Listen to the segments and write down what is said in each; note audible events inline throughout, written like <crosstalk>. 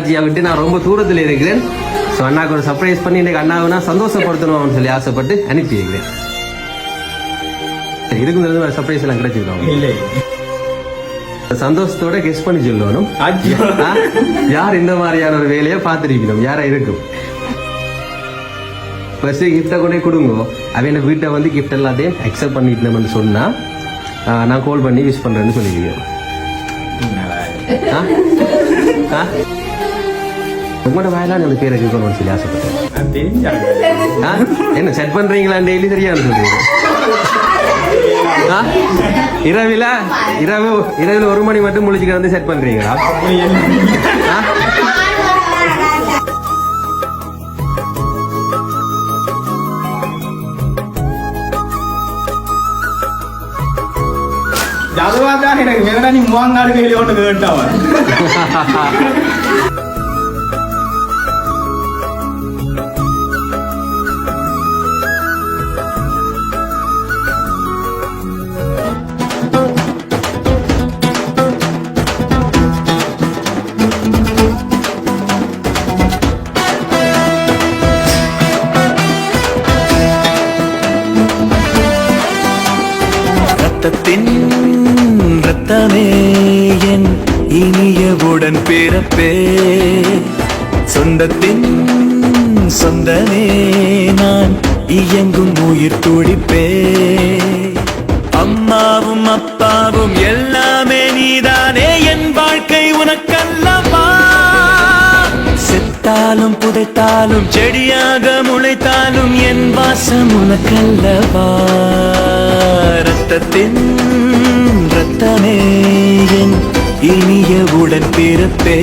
என்ன அண்ணாச்சியை விட்டு நான் ரொம்ப தூரத்தில் இருக்கிறேன். ஸோ அண்ணாக்கு ஒரு சர்ப்ரைஸ் பண்ணி இன்னைக்கு அண்ணாவை நான் சந்தோஷப்படுத்தணும்னு சொல்லி ஆசைப்பட்டு அனுப்பி சரி, இதுக்கு ஒரு சர்ப்ரைஸ் எல்லாம் கிடைச்சிருக்கோம் சந்தோஷத்தோட கெஸ் பண்ணி சொல்லணும்? யார் இந்த மாதிரியான ஒரு வேலையை பார்த்துருக்கணும்? யாரா இருக்கும்? ஃபர்ஸ்ட் கிஃப்டை கொண்டே கொடுங்க. அவன் வீட்டை வந்து கிஃப்ட் எல்லாத்தையும் அக்செப்ட் பண்ணிட்டோம்னு சொன்னா நான் கால் பண்ணி விஷ் பண்றேன்னு? ஆ? உங்களோட வாயிலாக அந்த பேரை கேட்கணும்னு சொல்லி ஆசைப்பட்டேன்? என்ன செட் பண்றீங்களா? டெய்லி தெரியாது சொல்றீங்க? இரவில இரவு இரவுல ஒரு மணி மட்டும் முழிச்சுக்க வந்து செட் பண்றீங்களா? அதுவாதான் எனக்கு வேணா நீ மூவாங்காடு கையில ஒன்று கேட்டவன். <laughs> ரத்தத்தின் ரத்தமே என் இனியவுடன் பிறப்பே. சொந்தத்தின் சொந்தமே நான் இயங்கும் உயிர் துடிப்பே. அம்மாவும் அப்பாவும் எல்லாம் செத்தாலும் புதைத்தாலும் செடியாக முளைத்தாலும் என் வாசம் உனக்கல்லவா? ரத்தத்தின் ரத்தமே என் இனிய உடன் பிறப்பே.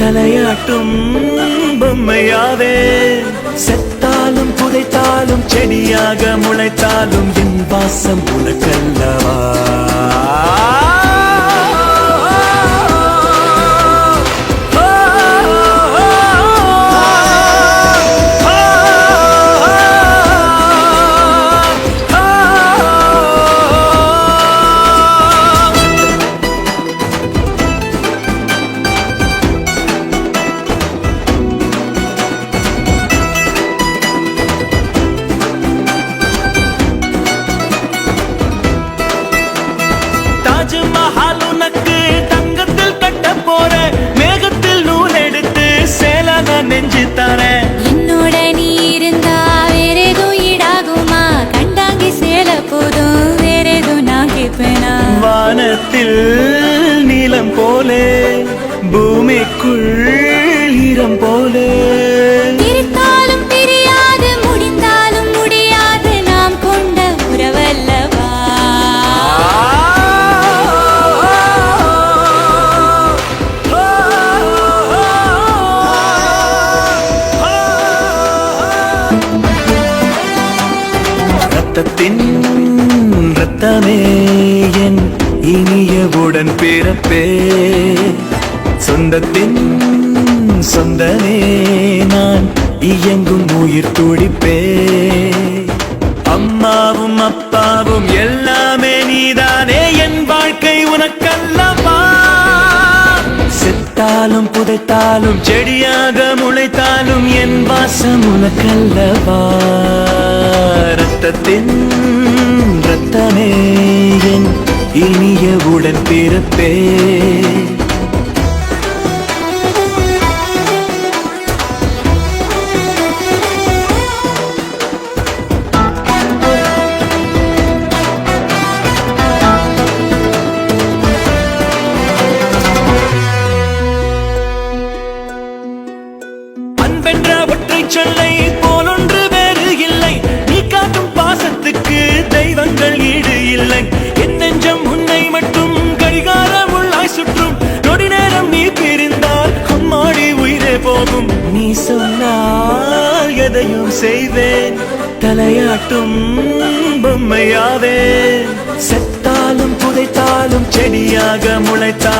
தலையாட்டும் பொம்மையாவே. செத்தாலும் புதைத்தாலும் செடியாக முளைத்தாலும் என் வாசம் உனக்கல்லவா? போலே. பிரித்தாலும் பிரியாது முடிந்தாலும் முடியாது. நாம் கொண்ட உறவல்லவா? ரத்தத்தின் ரத்தமே என் இனியவுடன் பிறப்பே. சொந்தத்தின் உயிர் துடிப்பே. அம்மாவும் அப்பாவும் எல்லாமே நீதானே. என் வாழ்க்கை உனக்கல்லவா? செத்தாலும் புதைத்தாலும் செடியாக முளைத்தாலும் என் வாசம் உனக்கல்லவா? ரத்தத்தின் ரத்தமே என் இனிய உடன் பிறப்பே.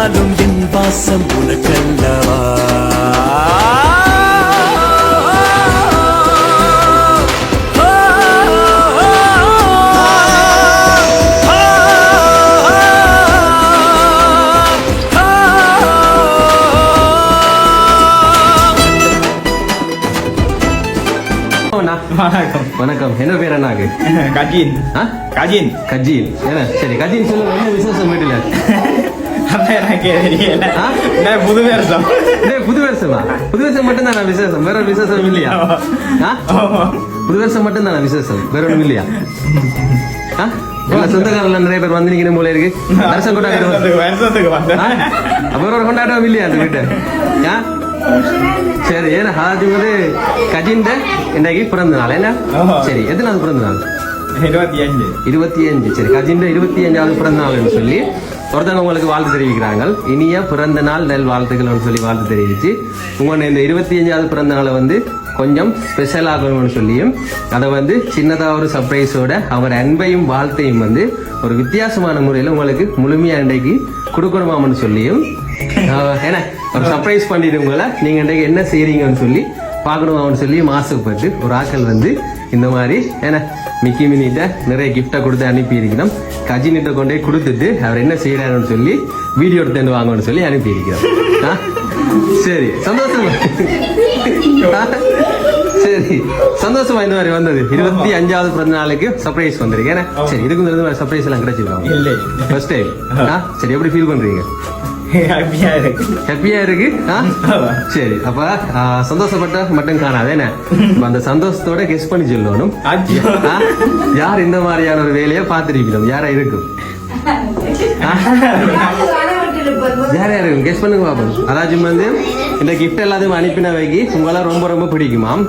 முளைத்தாலும் என் வாசம் உனக்கல்லவா? வணக்கம். வணக்கம். என்ன பேர் அண்ணாக்கு கஜின். கஜின். கஜீல். என்ன? சரி கஜீல் சொல்லுங்க. என்ன விசேஷம் வீட்டுல? எனக்கு தெரியல புது வருஷம். டேய், புது வருஷமா? புது வருஷம் மட்டும் தானே விசேஷம். வேற ஒரு விசேஷம் இல்லையா? புது வருஷம் மட்டும் தானே விசேஷம். வேற இல்லையா? சொந்தக்காரர்கள் நிறைய பேர் வந்து நிக்கிற மூலை இருக்கு. வருஷம் வேற ஒரு கொண்டாட்டம் இல்லையா அந்த வீட்டை? சரி ஏன்னா ஹாஜி வந்து கஜின்ட இன்னைக்கு பிறந்த நாள் என்ன. சரி எத்தனாவது பிறந்த நாள்? <laughs> இருபத்தி அஞ்சு. இருபத்தி அஞ்சு. சரி கஜின் இருபத்தி அஞ்சாவது பிறந்த நாள்னு சொல்லி ஒருத்தவங்க உங்களுக்கு வாழ்த்து தெரிவிக்கிறாங்க இனிய பிறந்த நாள் நெல் வாழ்த்துக்கள்னு சொல்லி வாழ்த்து தெரிவிச்சு உங்களோட இந்த இருபத்தி அஞ்சாவது பிறந்த நாளை வந்து கொஞ்சம் ஸ்பெஷல் ஆகணும்னு சொல்லியும் அதை வந்து சின்னதாக ஒரு சர்ப்ரைஸோட அவர் அன்பையும் வாழ்த்தையும் வந்து ஒரு வித்தியாசமான முறையில் உங்களுக்கு முழுமையாக இன்றைக்கு கொடுக்கணுமாம்னு சொல்லியும் ஆஹ், என்ன ஒரு சர்ப்ரைஸ் பண்ணிட்டு உங்களை நீங்க இன்றைக்கு என்ன செய்கிறீங்கன்னு சொல்லி பார்க்கணுமான்னு சொல்லி ஆசைப்பட்டு ஒரு ஆட்கள் வந்து இந்த மாதிரி என்ன மிக்கி மினிட்ட நிறைய கிஃப்டை கொடுத்து அனுப்பி இருக்கிறோம் கஜினிட்ட கொண்டே கொடுத்துட்டு அவர் என்ன செய்யறாருன்னு சொல்லி வீடியோ எடுத்து வாங்கன்னு சொல்லி அனுப்பி இருக்கிறோம் ஆ? சரி சந்தோஷமா? சரி சந்தோஷமா இந்த மாதிரி வந்தது. இருபத்தி அஞ்சாவது பிறந்த நாளுக்கு சர்ப்ரைஸ் வந்திருக்கு. ஏன்னா சரி இதுக்கு இந்த மாதிரி சர்ப்ரைஸ் எல்லாம் கிடைச்சிருக்காங்க இல்லை. ஃபர்ஸ்ட் டைம் சரி எப்படி ஃபீல் பண்றீங்க? ஹாப்பியா இருக்கு. ஹாப்பியா இருக்கு? சரி அப்ப சந்தோஷப்பட்ட மட்டும் காணாது என்ன? அந்த சந்தோஷத்தோட கெஸ் பண்ணி சொல்லணும்? யார் இந்த மாதிரியான ஒரு வேலையை பார்த்திருக்கணும்? யாரா இருக்கும்? யார் யார் கெஸ் பண்ணுங்க பாப்போம். அதாச்சும் வந்து இந்த கிஃப்ட் எல்லாத்தையும் அனுப்பின வைக்கி உங்களாம் ரொம்ப ரொம்ப பிடிக்குமாம்.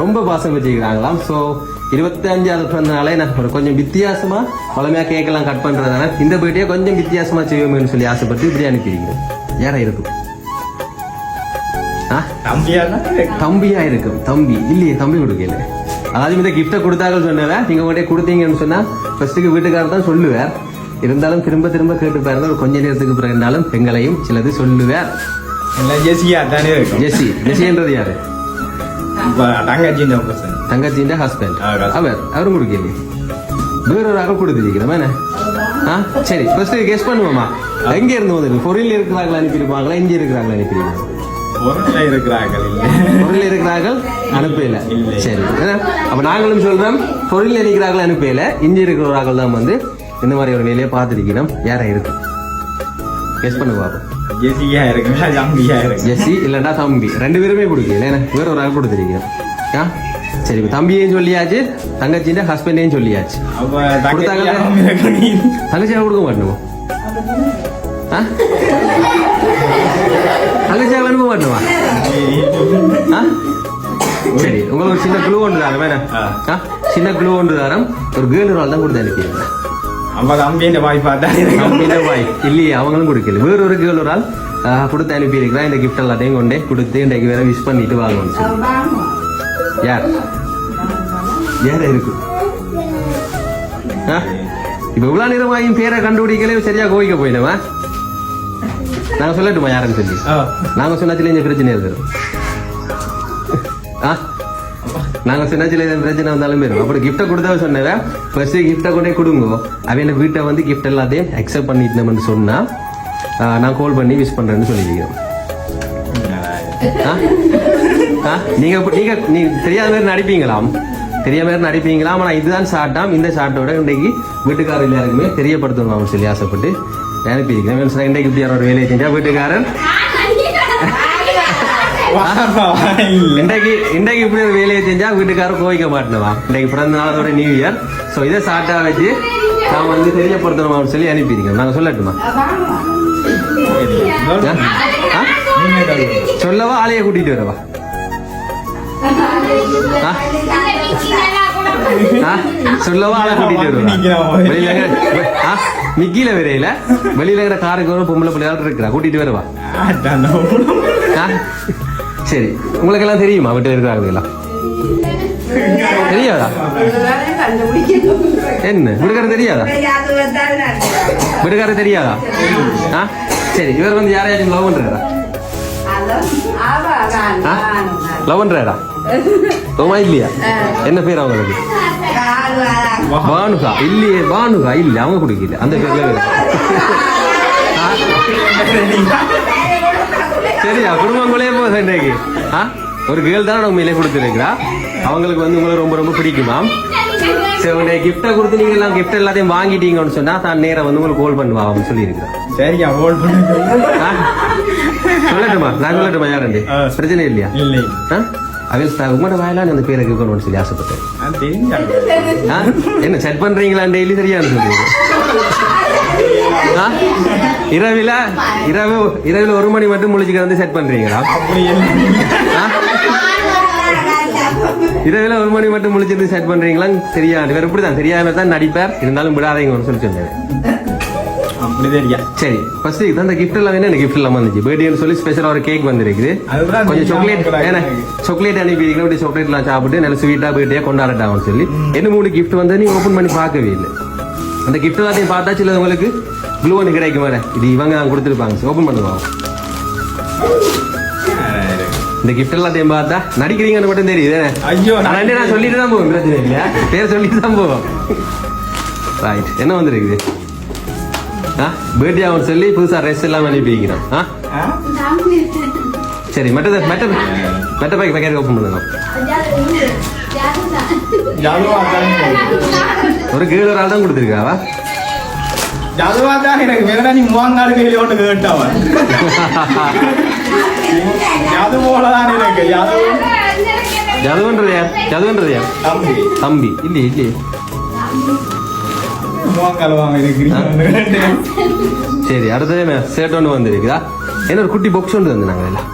ரொம்ப பாசம் வச்சுக்கிறாங்களாம். ஸோ இருபத்தி அஞ்சாவது பிறந்த நாளே நான் கொஞ்சம் வித்தியாசமா வளமையா கேக்கெல்லாம் கட் பண்றதுனால இந்த பேட்டியை கொஞ்சம் வித்தியாசமா செய்வோம்னு சொல்லி ஆசைப்பட்டு இப்படி அனுப்பியிருக்கிறோம் யாரா இருக்கும் தம்பியா இருக்கும் தம்பி. இல்லையே தம்பி கொடுக்கல. அதாவது இந்த கிஃப்டை கொடுத்தாங்க சொன்னவன் நீங்க உங்கள்கிட்ட கொடுத்தீங்கன்னு சொன்னா ஃபர்ஸ்ட்டுக்கு வீட்டுக்காரர் தான் சொல்லுவார். இருந்தாலும் திரும்ப திரும்ப கேட்டு பாருங்க ஒரு கொஞ்ச நேரத்துக்கு பிறகு இருந்தாலும் எங்களையும் சிலது சொல்லுவார். ஜெசியா தானே இருக்கும். ஜெசி. ஜெசின்றது யாரு? தங்கச்சியின் ஹஸ்பண்ட். அவர் அவரும் கொடுக்கல வேற ஒரு ஆள் கொடுத்துருக்கிறோம் என்ன? ஆ? சரி ஃபர்ஸ்ட் கெஸ் பண்ணுவோமா? எங்க இருந்து வந்து பொருள் இருக்கிறாங்களா அனுப்பியிருப்பாங்களா இங்க இருக்கிறாங்களா அனுப்பியிருப்பாங்க பொருள்ல இருக்கிறார்கள் இல்ல. பொருள் இருக்கிறார்கள் அனுப்பல. சரி அப்ப நாங்களும் சொல்றோம் பொருள் இருக்கிறார்கள் அனுப்பல இஞ்சி இருக்கிறவர்கள் தான் வந்து இந்த மாதிரி ஒரு நிலையை பார்த்திருக்கிறோம். யாரா இருக்கு? கெஸ் பண்ணு பாப்போம். ஜெசியா இருக்கு தம்பியா இருக்கு. ஜெஸ்ஸி இல்லைன்னா தம்பி. ரெண்டு பேருமே கொடுக்கல வேற ஒரு ஆள் கொடுத்துருக்கிறோம் ஆ? சரி தம்பியையும் சொல்லியாச்சு தங்கச்சியின் ஹஸ்பண்டையும் சொல்லியாச்சு. அப்ப கொடுத்தாங்கல்ல? தங்கச்சியா கொடுக்க மாட்டோமா ஆ? தங்கச்சியா அனுப்ப மாட்டோமா ஆ? சரி உங்களுக்கு ஒரு சின்ன குழு ஒன்று தரம் வேணா? சின்ன குழு ஒன்று தரம். ஒரு கேர்ள் ஆள் தான் கொடுத்து அனுப்பிடுங்க அப்ப தம்பியின் வாய்ப்பா தான் கம்பெனி பாய் இல்லையே அவங்களும் கொடுக்கல. வேற ஒரு கேர்ள் ஒரு ஆள் கொடுத்து அனுப்பியிருக்கிறா இந்த கிஃப்ட் எல்லாத்தையும் கொண்டே கொடுத்து இன்றைக்கு வேற விஷ் பண்ணிட்டு வாங்கணும் யார்? யார் இருக்கு? இப்ப இவ்வளவு நேரமாயும் பேரை கண்டுபிடிக்கலே சரியா கோவிக்க போயினவா நாங்க சொல்லட்டுமா யாருன்னு சொல்லி? ஆ. நாங்க சொன்னாச்சில இந்த பிரச்சனை இருக்குது ஆ? நாங்கள் சின்ன இந்த பிரச்சனை வந்தாலும் போயிடும். அப்படி கிஃப்ட்டை கொடுத்தா சொன்னவன் ஃபர்ஸ்ட் கிஃப்ட்டை கொண்டே கொடுங்க. அவன் வீட்டை வந்து கிஃப்ட் எல்லாத்தையும் அக்செப்ட் பண்ணிட்டோம்னு சொன்னா நான் கால் பண்ணி விஷ் பண்ணுறேன்னு சொல்லியிருக்கேன் ஆ? ஆ? நீங்க நீங்க நீ தெரியாத மாதிரி நடிப்பீங்களாம்? தெரியாத மாதிரி நடிப்பீங்களாம்? ஆனால் இதுதான் ஷார்ட்டாம் இந்த ஷார்ட்டோட இன்றைக்கு வீட்டுக்காரர் எல்லாருக்குமே தெரியப்படுத்தணும் சொல்லி ஆசைப்பட்டு அனுப்பியிருக்கிறேன் இன்றைக்கு இப்படி யாரோட வேலையை செஞ்சா வீட்டுக்காரன்? இன்றைக்கு இன்றைக்கு இப்படி ஒரு வேலையை செஞ்சா வீட்டுக்காரர் கோவிக்க மாட்டேனவா இன்றைக்கு பிறந்த நாளோட நியூ இயர் ஸோ இதை ஷார்ட்டா வச்சு நான் வந்து தெரியப்படுத்தணும் சொல்லி அனுப்பியிருக்கேன். நாங்க சொல்லட்டுமா. சொல்லவா ஆளைய கூட்டிட்டு வரவா? சொல்லவா ஆளை கூட்டிட்டு வருவா? வெளியில? நிக்கில வரையில? வெளியில இருக்கிற காருக்கு ஒரு பொம்பளை பிள்ளையாள் இருக்கிறா. கூட்டிட்டு வருவா? சரி உங்களுக்கு எல்லாம் தெரியுமா வீட்டுல இருக்கிறாங்களா தெரியாதா? என்ன? விடுகார தெரியாதா? விடுகார தெரியாதா? ஆ? சரி இவர் வந்து யாரையாச்சும் லவ் பண்றாரா? லவ் பண்றாரா? ஓமா இல்லையா? என்ன பேர் அவங்களுக்கு? பானுகா. இல்லையே பானுகா இல்ல அவங்க குடிக்கல. அந்த பேர்ல சரியா குடும்பங்களே இன்னைக்கு? ஆ? ஒரு கேர்ள் தான் உண்மையிலே கொடுத்துருக்கிறா? அவங்களுக்கு வந்து உங்களை ரொம்ப ரொம்ப பிடிக்குமா? சரி உடைய கிஃப்டை கொடுத்து நீங்க எல்லாம் கிஃப்ட் எல்லாத்தையும் வாங்கிட்டீங்கன்னு சொன்னா தான் நேரம் வந்து உங்களுக்கு கால் பண்ணுவா அப்படின்னு சொல்லியிருக்கிறேன் சரியா பண்ணுங்க. ஆ? சொல்லட்டுமா? நான் சொல்லட்டுமா யாருண்டு. பிரச்சனை இல்லையா? இல்லை. ஆ? அவள் த- உங்களோட வாயிலான அந்த பேரை கேட்கணும்னு சொல்லி ஆசைப்பட்டேன்? என்ன செட் பண்றீங்களா டெய்லி தெரியாது சொல்றீங்க? இரவில இரவு இரவுல ஒரு மணி மட்டும் முழிச்சுக்க வந்து செட் பண்றீங்களா? இரவுல ஒரு மணி மட்டும் முழிச்சிருந்து செட் பண்றீங்களா தெரியாது. இவர் இப்படிதான் தெரியாம தான் நடிப்பார். இருந்தாலும் விடாதீங்கன்னு சொல்லி சொன்னாரு சரி ஃபர்ஸ்ட் இதான் இந்த கிஃப்ட் எல்லாம் என்ன கிஃப்ட் எல்லாம் வந்துச்சு. பர்த்டேன்னு சொல்லி ஸ்பெஷலா ஒரு கேக் வந்திருக்குது. கொஞ்சம் சாக்லேட். ஏன்னா சாக்லேட் அனுப்பிடுங்க அப்படி சாக்லேட் எல்லாம் சாப்பிட்டு நல்ல ஸ்வீட்டா பர்த்டே கொண்டாடட்டாங்கன்னு சொல்லி. என்ன மூணு கிஃப்ட் வந்து நீ ஓபன் பண்ணி பார்க்கவே இல்லை. அந்த கிஃப்ட் எல்லாத்தையும் பார்த்தா சில உங்களுக்கு? க்ளூ ஒன்று கிடைக்கும் வேற இது இவங்க தான் கொடுத்துருப்பாங்க. ஓபன் பண்ணுவாங்க இந்த கிஃப்ட் எல்லாத்தையும் பார்த்தா நடிக்கிறீங்கன்னு மட்டும் தெரியுது ஐயோ, நான் நான் நான் சொல்லிட்டு தான் போவேன் பிரச்சனை இல்லையா பேர் சொல்லிட்டு தான் போவோம். ரைட் என்ன வந்திருக்குது? ஆ? பர்த்டே அவன் சொல்லி புதுசா ட்ரெஸ் எல்லாம் அனுப்பிக்கிறோம் ஆ? ஆ? சரி மற்ற மற்ற மற்ற பேக் பேக்கெட் ஓப்பன் பண்ணுங்க ஒரு கீழ ஒரு ஆள் தான் கொடுத்துருக்காவா ஜதுவா தான் எனக்கு வேற நீ மூவாங்காடு கையில ஒன்று கேட்டவன் ஜாது போலதான் எனக்கு ஜது ஜதுவன்றது யார் ஜதுவன்றது யார் தம்பி. தம்பி இல்லையே இல்லையே. சரி அடுத்தது சேட் ஒன்று வந்திருக்குதா? என்ன ஒரு குட்டி பொக்ஸ் ஒன்று வந்து நாங்கள் எல்லாம்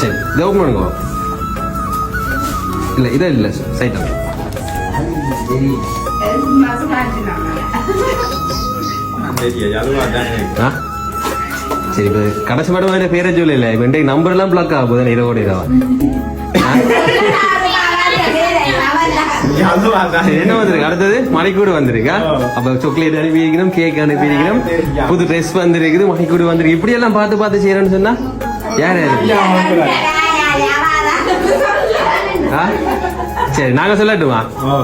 சரி இதை ஓப்பன் பண்ணுங்க. இல்லை இதை இல்லை சைட்டாக சரி இப்போ கடைசி மட்டும் வேற பேரை சொல்லல இப்போ இன்றைக்கு நம்பர் எல்லாம் பிளக் ஆக போதும் இரவோட இரவா என்ன வந்திருக்கு? அடுத்தது மணிக்கூடு வந்திருக்கா. அப்ப சாக்லேட் அனுப்பியிருக்கணும் கேக் அனுப்பியிருக்கணும் புது ட்ரெஸ் வந்திருக்குது மணிக்கூடு வந்திருக்கு. இப்படி எல்லாம் பார்த்து பார்த்து செய்யறேன்னு சொன்னா யார் யாரு? சரி நாங்க சொல்லட்டுமா.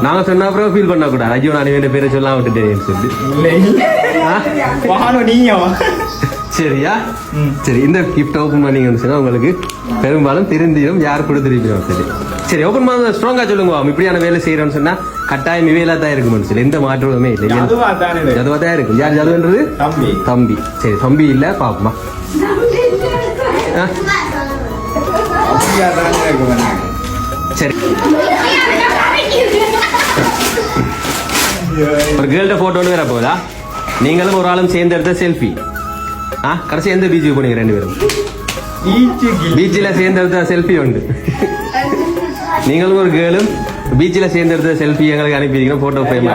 நாங்க சொன்ன அப்புறம் ஃபீல் பண்ண கூடாது ஐயோ நான் வேண்டிய பேரை சொல்லி? வானு நீங்க சரியா. சரி இந்த கிஃப்ட் ஓபன் பண்ணீங்கன்னு சொன்னா உங்களுக்கு பெரும்பாலும் தெரிஞ்சிடும் யார் கொடுத்துருப்பீங்க சரி. சரி ஓபன் பண்ண ஸ்ட்ராங்கா சொல்லுங்க மாம். இப்படியான வேலை செய்யறோம்னு சொன்னா கட்டாயம் இவையில தான் இருக்கும் சொல்லி எந்த மாற்றமுமே இல்லை. ஜாதுவா தான் இருக்கும். யார் ஜதுவன்றது தம்பி. தம்பி. சரி தம்பி இல்ல பாப்பமா. சரி. ஒரு கேர்ள்ட போட்டோன்னு வேற போதா நீங்களும் ஒரு ஆளும் சேர்ந்து எடுத்த செல்ஃபி ஆ? கடைசி எந்த பீச்சுக்கு போனீங்க ரெண்டு பேரும்? பீச்சில் சேர்ந்து எடுத்த செல்ஃபி உண்டு. நீங்களும் ஒரு கேர்ளும் பீச்சில் சேர்ந்து எடுத்த செல்ஃபி எங்களுக்கு அனுப்பியிருக்கோம் போட்டோ ஃப்ரேம்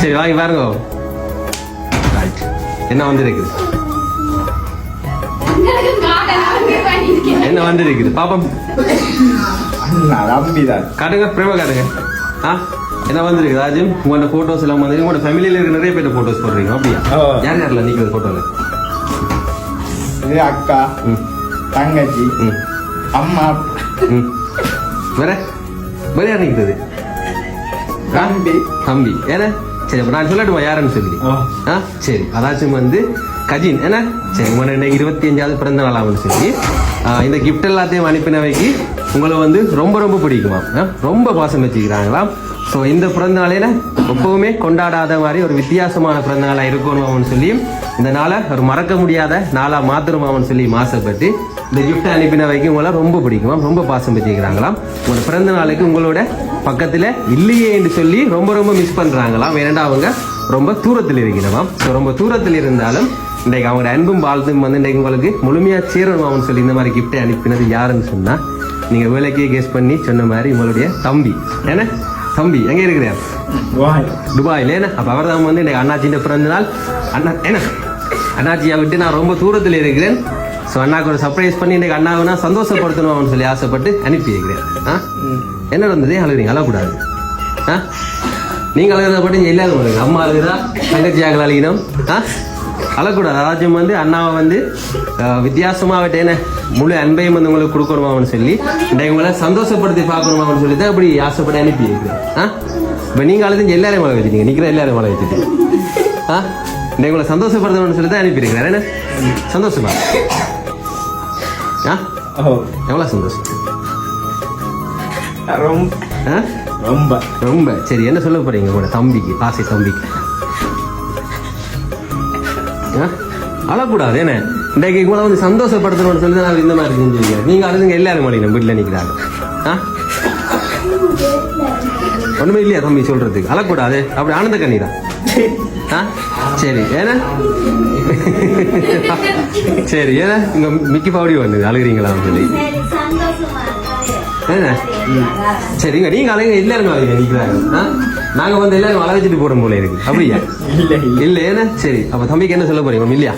சரி வாங்கி பாருங்க. என்ன வந்திருக்குது? என்ன வந்திருக்குது? பாப்போம். காட்டுங்க பிரேம காட்டுங்க. ஆ? என்ன வந்திருக்கு ராஜும் உங்களோட போட்டோஸ் எல்லாம் வந்து உங்களோட ஃபேமிலியில இருக்க நிறைய பேர் போட்டோஸ் போடுறீங்க. அப்படியா. யார் யாரெல்லாம் நீங்க போட்டோல இது அக்கா தங்கச்சி அம்மா. வேற? வேற யார் நிற்கிறது தம்பி. தம்பி. ஏன்னா சரி அப்ப நான் சொல்லட்டுமா யாருன்னு சொல்லி. ஆ. சரி. அதாச்சும் வந்து கஜின். என்ன? சரி உங்களோட இருபத்தி அஞ்சாவது பிறந்த நாளாம்னு சொல்லி. இந்த கிஃப்ட் எல்லாத்தையும் அனுப்பினவைக்கு உங்களை வந்து ரொம்ப ரொம்ப பிடிக்குமா? ரொம்ப பாசம் வச்சுக்கிறாங்களாம் ஸோ இந்த பிறந்த நாளையில் எப்பவுமே கொண்டாடாத மாதிரி ஒரு வித்தியாசமான பிறந்த இருக்கணும் அவன் சொல்லியும் இந்த நாளை ஒரு மறக்க முடியாத நாளா அவன் சொல்லி மாசப்பட்டு இந்த gift அனுப்பினவைக்கு உங்களை ரொம்ப பிடிக்குமா. ரொம்ப பாசம் வச்சுக்கிறாங்களாம் உங்களோட பிறந்த நாளுக்கு உங்களோட பக்கத்தில் இல்லையே என்று சொல்லி ரொம்ப ரொம்ப மிஸ் பண்ணுறாங்களாம் ஏன்னா அவங்க ரொம்ப தூரத்தில் இருக்கிறவாம் ஸோ ரொம்ப தூரத்தில் இருந்தாலும் இன்றைக்கு அவங்க அன்பும் வாழ்த்தும் வந்து இன்றைக்கு உங்களுக்கு முழுமையாக சேரணும் அவன் சொல்லி இந்த மாதிரி கிஃப்டை அனுப்பினது யாருன்னு சொன்னால் நீங்கள் வேலைக்கே கெஸ் பண்ணி சொன்ன மாதிரி உங்களுடைய தம்பி. ஏன்னா தம்பி எங்க இருக்கிறார் வாய் துபாயில்? என்ன? அப்போ அவர் தான் வந்து எனக்கு அண்ணாச்சியின் பிறந்த நாள் அண்ணா என்ன? அண்ணாச்சியை விட்டு நான் ரொம்ப தூரத்தில் இருக்கிறேன். ஸோ அண்ணாக்கு ஒரு சர்ப்ரைஸ் பண்ணி இன்னைக்கு அண்ணாவை நான் சந்தோஷப்படுத்தணும்னு சொல்லி ஆசைப்பட்டு அனுப்பி வைக்கிறேன் ஆ? என்ன நடந்தது? அழுகிறீங்க அழக்கூடாது ஆ? நீங்க அழுகிறத பட்டு எல்லாரும் அழுகுங்க அம்மா அழுகுறா தங்கச்சியாக அழுகினோம் ஆ? அழக்கூடாது. அதாச்சும் வந்து அண்ணாவை வந்து அஹ், வித்தியாசமா விட்டு என்ன முழு அன்பையும் வந்து உங்களுக்கு கொடுக்கணுமான்னு சொல்லி இன்றைக்கு உங்களை சந்தோஷப்படுத்தி பார்க்கணுமான்னு சொல்லி தான் அப்படி ஆசைப்பட்டு அனுப்பி வைக்கிறேன். ஆ? இப்போ நீங்க அழுது எல்லாரையும் மழை வச்சுட்டீங்க. நிக்கிற எல்லாரையும் மழை வச்சுட்டீங்க. ஆ? இன்றைக்கு உங்களை சந்தோஷப்படுத்தணும்னு சொல்லி தான் அனுப்பியிருக்கிறேன் என்ன? சந்தோஷமா? ஆ? எவ்வளோ சந்தோஷம்? ரொம்ப. ரொம்ப. ரொம்ப. சரி என்ன சொல்ல போறீங்க உங்களோட தம்பிக்கு ஆசை தம்பிக்கு? அழக்கூடாது என்ன? இன்றைக்கு கூட வந்து சந்தோஷப்படுத்தணும்னு சொல்லி தான் நான் இந்த மாதிரி செஞ்சிருக்கேன் நீங்கள் அழுதுங்க எல்லாரும் மாட்டீங்க வீட்டில் நிற்கிறாங்க ஆ? ஒன்றுமே இல்லையா தம்பி சொல்கிறதுக்கு அழக்கூடாது. அப்படி ஆனந்த கண்ணீரா? ஆ? சரி ஏன்னா? சரி ஏன்னா? இங்கே மிக்கி பாவடி வந்தது அழுகிறீங்களா சொல்லி? சரிங்க நீங்க அழகு எல்லாரும் ஆ? நாங்க வந்து எல்லாரும் அழ வச்சுட்டு போறோம் போல இருக்கு. அப்படியா? இல்லை இல்ல. ஏன்னா சரி அப்ப தம்பிக்கு என்ன சொல்ல போறீங்க இல்லையா?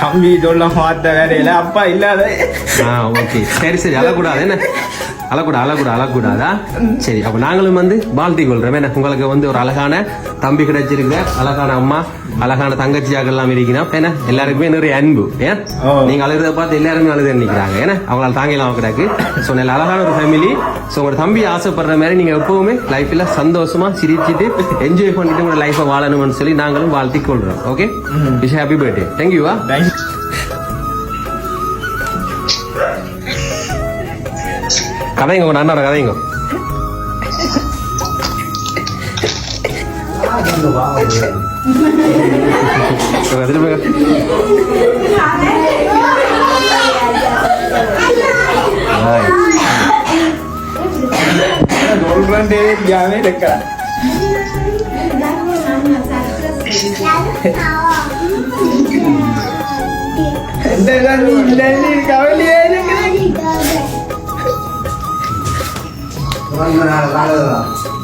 தம்பி சொல்ல மாத்த வேலையில அப்பா இல்லாத. ஆ ஓகே. சரி சரி அழக்கூடாது என்ன? அழக்கூடாது அழக்கூடாது அழக்கூடாதா சரி அப்ப நாங்களும் வந்து வாழ்த்தி கொள்றோம். என்ன உங்களுக்கு வந்து ஒரு அழகான தம்பி கிடைச்சிருக்கிற அழகான அம்மா அழகான தங்கச்சியாக எல்லாம் இருக்கிறோம். ஏன்னா எல்லாருக்குமே நிறைய அன்பு. ஏன். நீங்க அழுகிறத பார்த்து எல்லாருமே அழுது நிக்கிறாங்க ஏன்னா அவங்களால தாங்கலாம் கிடக்கு. ஸோ நல்ல அழகான ஒரு ஃபேமிலி ஸோ உங்களோட தம்பி ஆசைப்படுற மாதிரி நீங்க எப்பவுமே லைஃப்ல சந்தோஷமா சிரிச்சிட்டு என்ஜாய் பண்ணிட்டு உங்களோட லைஃபை வாழணும்னு சொல்லி நாங்களும் வாழ்த்தி கொள்றோம். ஓகே விஷ் ஹாப்பி பர்த்டே தேங்க்யூவா கதைங்க உங்க அண்ணாட கதைங்க திரும்ப Right. சொல்றேன் தெரியாம இருக்கிறேன் இந்த தண்ணி இல்லைன்னு கவலையே இருக்கிறேன்